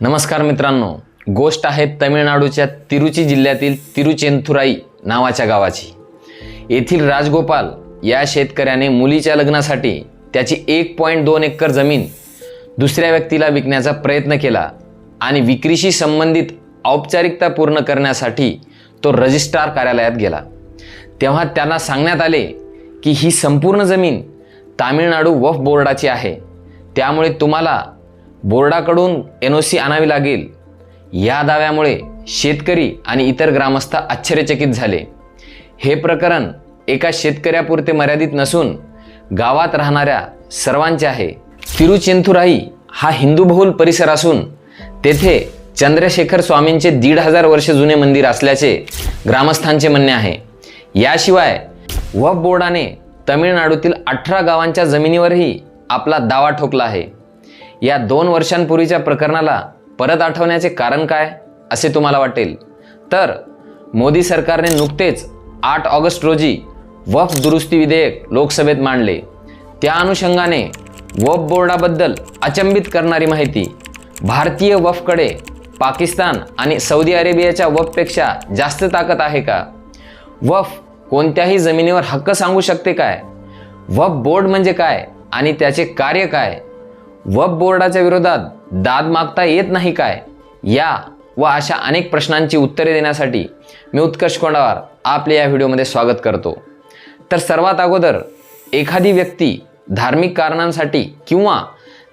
नमस्कार मित्रांनो गोष्ट आहे तमिळनाडूच्या तिरुची जिल्ह्यातील तिरुचेंथुराई नावाच्या गावाची. येथील राजगोपाल या शेतकऱ्याने मुलीच्या लग्नासाठी त्याची एक पॉईंट दोन एकर जमीन दुसऱ्या व्यक्तीला विकण्याचा प्रयत्न केला आणि विक्रीशी संबंधित औपचारिकता पूर्ण करण्यासाठी तो रजिस्ट्रार कार्यालयात गेला. तेव्हा त्यांना सांगण्यात आले की ही संपूर्ण जमीन तामिळनाडू वफ बोर्डाची आहे. त्यामुळे तुम्हाला बोर्डाकडून एन ओ सी आणावी लागेल. या दाव्यामुळे शेतकरी आणि इतर ग्रामस्थ आश्चर्यचकित झाले. हे प्रकरण एका शेतकऱ्यापुरते मर्यादित नसून गावात राहणाऱ्या सर्वांचे आहे. तिरुचेंथुराई हा हिंदूबहुल परिसर असून तेथे चंद्रशेखर स्वामींचे दीड हजार वर्ष जुने मंदिर असल्याचे ग्रामस्थांचे म्हणणे आहे. याशिवाय वफ बोर्डाने तमिळनाडूतील अठरा गावांच्या जमिनीवरही आपला दावा ठोकला आहे. या दोन वर्षांपूर्वीच्या प्रकरणाला परत आठवण्याचे कारण काय असे तुम्हाला वाटेल? तर मोदी सरकारने नुकतेच आठ ऑगस्ट रोजी वफ दुरुस्ती विधेयक लोकसभेत मांडले. त्या अनुषंगाने वफ बोर्डाबद्दल अचंबित करणारी माहिती भारतीय वफकडे पाकिस्तान आणि सौदी अरेबियाच्या वफपेक्षा जास्त ताकद आहे का? वफ कोणत्याही जमिनीवर हक्क सांगू शकते काय? वफ बोर्ड म्हणजे काय आणि त्याचे कार्य काय? वफ बोर्डाच्या विरोधात दाद मागता येत नाही काय? या व अशा अनेक प्रश्नांची उत्तरे देण्यासाठी मी उत्कर्ष कोंडावार आपले या व्हिडिओमध्ये स्वागत करतो. तर सर्वात अगोदर एखादी व्यक्ती धार्मिक कारणांसाठी किंवा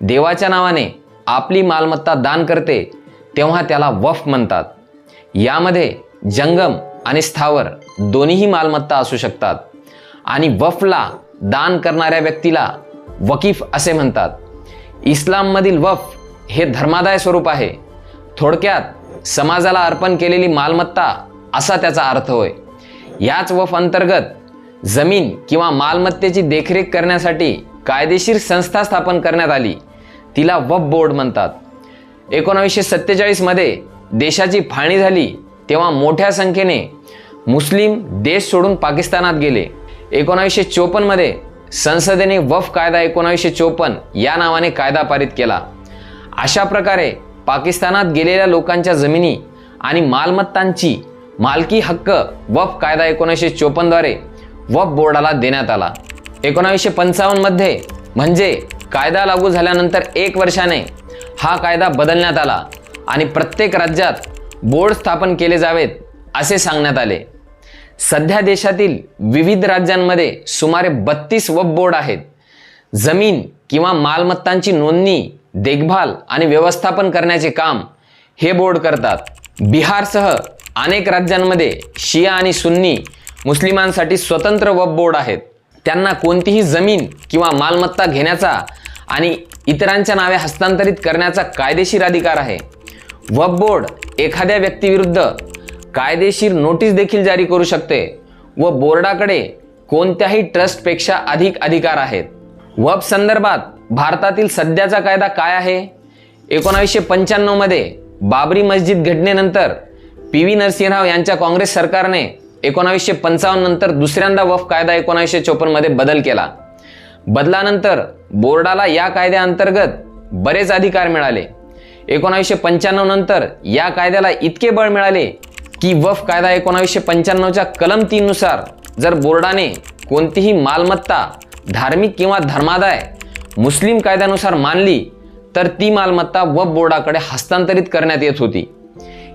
देवाच्या नावाने आपली मालमत्ता दान करते तेव्हा त्याला वफ म्हणतात. यामध्ये जंगम आणि स्थावर दोन्हीही मालमत्ता असू शकतात आणि वफला दान करणाऱ्या व्यक्तीला वकीफ असे म्हणतात. इस्लाममधील वफ हे धर्मादाय स्वरूप आहे. थोडक्यात समाजाला अर्पण केलेली मालमत्ता असा त्याचा अर्थ होय. याच वफ अंतर्गत जमीन किंवा मालमत्तेची देखरेख करण्यासाठी कायदेशीर संस्था स्थापन करण्यात आली. तिला वफ बोर्ड म्हणतात. एकोणावीसशे सत्तेचाळीसमध्ये देशाची फाळणी झाली तेव्हा मोठ्या संख्येने मुस्लिम देश सोडून पाकिस्तानात गेले. एकोणावीसशे चोपन्नमध्ये संसदेने वफ कायदा एकोणावीसशे चोपन्न या नावाने कायदा पारित केला. अशा प्रकारे पाकिस्तानात गेलेल्या लोकांच्या जमिनी आणि मालमत्तांची मालकी हक्क वफ कायदा एकोणीसशे चोपन्नद्वारे वफ बोर्डाला देण्यात आला. एकोणावीसशे पंचावन्नमध्ये म्हणजे कायदा लागू झाल्यानंतर एक वर्षाने हा कायदा बदलण्यात आला आणि प्रत्येक राज्यात बोर्ड स्थापन केले जावेत असे सांगण्यात आले. सध्या देशातील विविध राज्यांमध्ये सुमारे बत्तीस वफ बोर्ड आहेत. जमीन किंवा मालमत्तांची नोंदणी देखभाल आणि व्यवस्थापन करण्याचे काम हे बोर्ड करतात. बिहारसह अनेक राज्यांमध्ये शिया आणि सुन्नी मुस्लिमांसाठी स्वतंत्र वफ बोर्ड आहेत. त्यांना कोणतीही जमीन किंवा मालमत्ता घेण्याचा आणि इतरांच्या नावे हस्तांतरित करण्याचा कायदेशीर अधिकार आहे. वफ बोर्ड एखाद्या व्यक्तीविरुद्ध कायदेशीर नोटीस देखील जारी करू शकते व बोर्डाकडे कोणत्याही ट्रस्टपेक्षा अधिक अधिकार आहेत. वफ संदर्भात भारतातील सध्याचा कायदा काय आहे? एकोणावीसशे पंच्याण्णवमध्ये बाबरी मस्जिद घटनेनंतर पी व्ही नरसिंहराव यांच्या काँग्रेस सरकारने एकोणावीसशे पंचावन्न नंतर दुसऱ्यांदा वफ कायदा एकोणावीसशे चोपन्नमध्ये बदल केला. बदलानंतर बोर्डाला या कायद्याअंतर्गत बरेच अधिकार मिळाले. एकोणावीसशे पंच्याण्णव नंतर या कायद्याला इतके बळ मिळाले की वफ कायदा एकोणावीसशे पंच्याण्णवच्या कलम तीननुसार जर बोर्डाने कोणतीही मालमत्ता धार्मिक किंवा धर्मादाय मुस्लिम कायद्यानुसार मानली तर ती मालमत्ता वफ बोर्डाकडे हस्तांतरित करण्यात येत होती.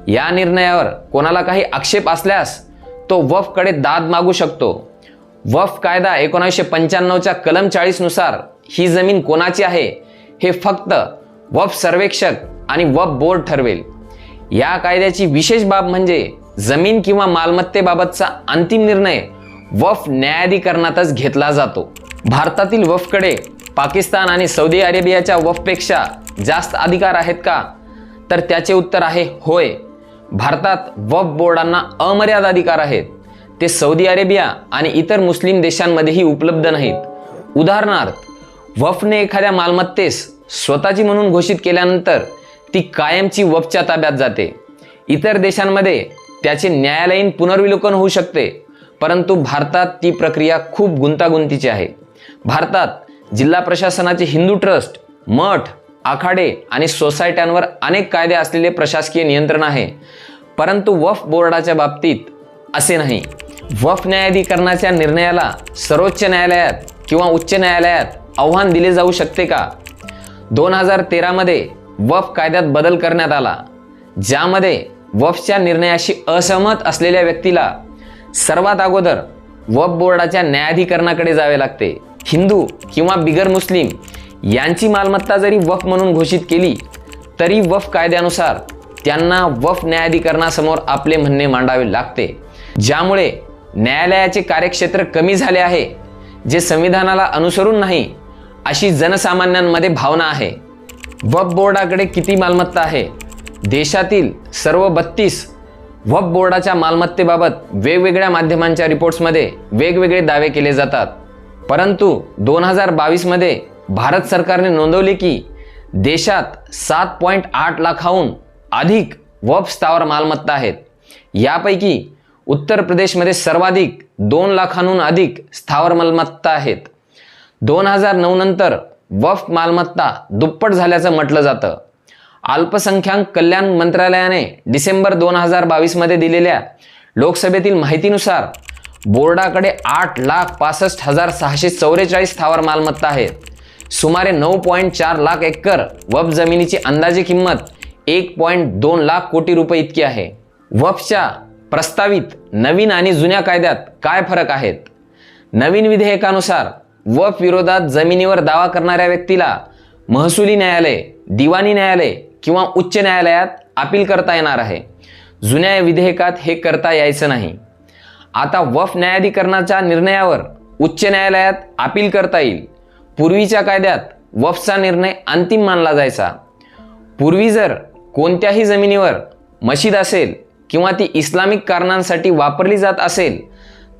या निर्णयावर कोणाला काही आक्षेप असल्यास तो वफकडे दाद मागू शकतो. वफ कायदा एकोणावीसशे पंच्याण्णवच्या कलम चाळीसनुसार ही जमीन कोणाची आहे हे फक्त वफ सर्वेक्षक आणि वफ बोर्ड ठरवेल. या कायद्याची विशेष बाब म्हणजे जमीन किंवा मालमत्तेबाबतचा अंतिम निर्णय वफ न्यायाधिकरणातच घेतला जातो. भारतातील वफकडे पाकिस्तान आणि सौदी अरेबियाच्या वफपेक्षा जास्त अधिकार आहेत का? तर त्याचे उत्तर आहे होय. भारतात वफ बोर्डांना अमर्याद अधिकार आहेत. ते सौदी अरेबिया आणि इतर मुस्लिम देशांमध्येही उपलब्ध नाहीत. उदाहरणार्थ वफने एखाद्या मालमत्तेस स्वतःची म्हणून घोषित केल्यानंतर ती कायमची वफच्या ताब्यात जाते. इतर देशांमध्ये त्याचे न्यायालयीन पुनर्विलोकन होऊ शकते परंतु भारतात ती प्रक्रिया खूप गुंतागुंतीची आहे. भारतात जिल्हा प्रशासनाचे हिंदू ट्रस्ट मठ आखाडे आणि सोसायट्यांवर अनेक कायदे असलेले प्रशासकीय नियंत्रण आहे परंतु वफ बोर्डाच्या बाबतीत असे नाही. वफ न्यायाधिकरणाच्या निर्णयाला सर्वोच्च न्यायालयात किंवा उच्च न्यायालयात आव्हान दिले जाऊ शकते का? दोन हजार तेरामध्ये वफ कायद्यात बदल करण्यात आला. ज्यामध्ये वफच्या निर्णयाशी असहमत असलेल्या व्यक्तीला सर्वात अगोदर वफ बोर्डाच्या न्यायाधिकरणाकडे जावे लागते. हिंदू किंवा बिगर मुस्लिम यांची मालमत्ता जरी वफ म्हणून घोषित केली तरी वफ कायद्यानुसार त्यांना वफ न्यायाधिकरणासमोर आपले म्हणणे मांडावे लागते. ज्यामुळे न्यायालयाचे कार्यक्षेत्र कमी झाले आहे जे संविधानाला अनुसरून नाही अशी जनसामान्यांमध्ये भावना आहे. वब बोर्डाकडे किती मालमत्ता आहे? देशातील सर्व बत्तीस वब बोर्डाच्या मालमत्तेबाबत वेगवेगळ्या माध्यमांच्या रिपोर्ट्समध्ये वेगवेगळे दावे केले जातात. परंतु दोन हजार बावीसमध्ये भारत सरकारने नोंदवले की देशात सात पॉईंट आठ लाखाहून अधिक वब स्थावर मालमत्ता आहेत. यापैकी उत्तर प्रदेशमध्ये सर्वाधिक दोन लाखांहून अधिक स्थावर मालमत्ता आहेत. दोन हजार नऊ नंतर वफ मालमत्ता दुप्पट झाल्याचं म्हटलं जातं. अल्पसंख्याक कल्याण मंत्रालयाने डिसेंबर दोन हजार बावीसमध्ये दिलेल्या लोकसभेतील माहितीनुसार बोर्डाकडे आठ लाख पासष्ट हजार सहाशे चौवेचाळीस स्थावर मालमत्ता आहेत सुमारे नऊ पॉईंट चार लाख एकर वफ जमिनीची अंदाजे किंमत एक पॉईंट दोन लाख कोटी रुपये इतकी आहे. वफच्या प्रस्तावित नवीन आणि जुन्या कायद्यात काय फरक आहेत? नवीन विधेयकानुसार वफ विरोधात जमिनीवर दावा करणाऱ्या व्यक्तीला महसुली न्यायालय दिवाणी न्यायालय किंवा उच्च न्यायालयात अपील करता येणार आहे. जुन्या विधेयकात हे करता यायचं नाही. आता वफ न्यायाधिकरणाच्या निर्णयावर उच्च न्यायालयात अपील करता येईल. पूर्वीच्या कायद्यात वफचा निर्णय अंतिम मानला जायचा. पूर्वी जर कोणत्याही जमिनीवर मशीद असेल किंवा ती इस्लामिक कारणांसाठी वापरली जात असेल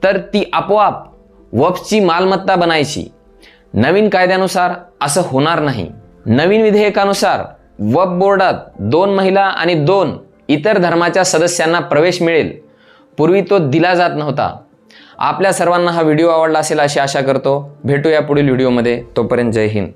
तर ती आपोआप वफची मालमत्ता बनायची. नवीन कायद्यानुसार असं होणार नाही. नवीन विधेयकानुसार वफ बोर्डात दोन महिला आणि दोन इतर धर्माच्या सदस्यांना प्रवेश मिळेल. पूर्वी तो दिला जात नव्हता. आपल्या सर्वांना हा व्हिडिओ आवडला असेल अशी आशा करतो. भेटूया पुढील व्हिडिओमध्ये. तोपर्यंत जय हिंद.